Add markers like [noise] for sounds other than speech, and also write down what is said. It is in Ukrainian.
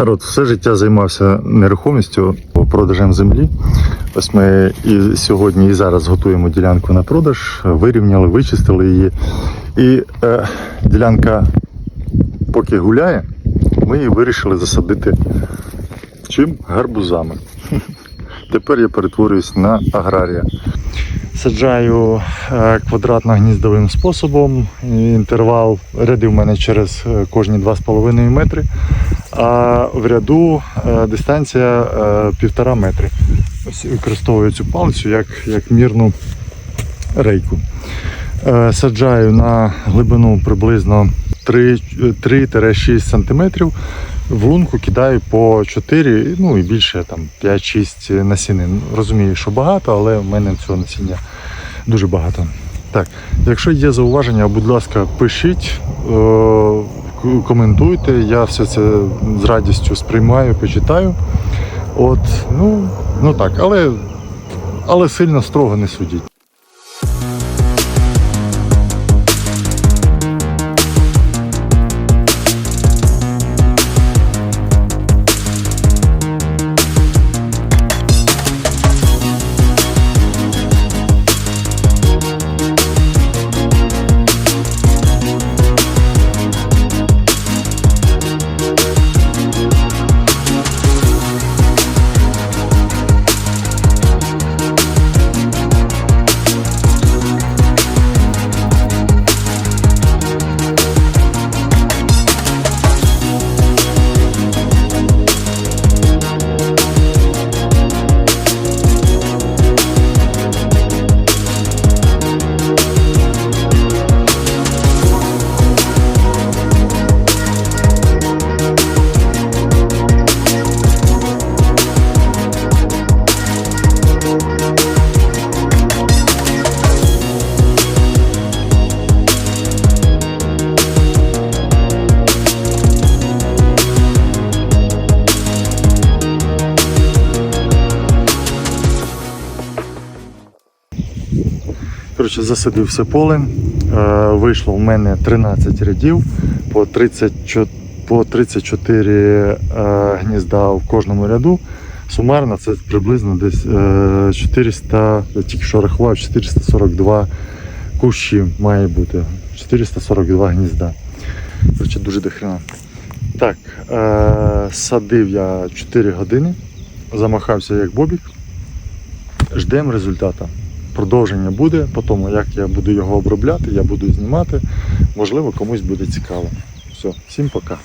Народ, все життя займався нерухомістю, продажем землі. Ось ми і сьогодні, і зараз готуємо ділянку на продаж, вирівняли, вичистили її. І е, ділянка поки гуляє, ми її вирішили засадити чим? Гарбузами. [laughs] Тепер я перетворююсь на аграрія. Саджаю е, квадратно-гніздовим способом. Інтервал ряди в мене через е, кожні 2,5 метри, а в ряду е, дистанція е, півтора метри. Ось використовую цю палицю як, як мірну рейку. Саджаю на глибину приблизно 3 3-6 см. В лунку кидаю по 4, ну і більше там 5-6 насінин. Розумію, що багато, але в мене цього насіння дуже багато. Так, якщо є зауваження, будь ласка, пишіть, е, коментуйте. Я все це з радістю сприймаю, почитаю. От, ну, ну так, але, але сильно строго не судіть. Коротше, засадив все поле. Е, вийшло в мене 13 рядів по 34, по 34 е, гнізда в кожному ряду. Сумарно це приблизно десь е, 400, я тільки що рахував, 442 кущі має бути. 442 гнізда. Коротше, дуже дохрена. Так, е, садив я 4 години, замахався як бобік. Ждемо результату. Продовження буде, по тому як я буду його обробляти, я буду знімати. Можливо, комусь буде цікаво. Все, всім пока.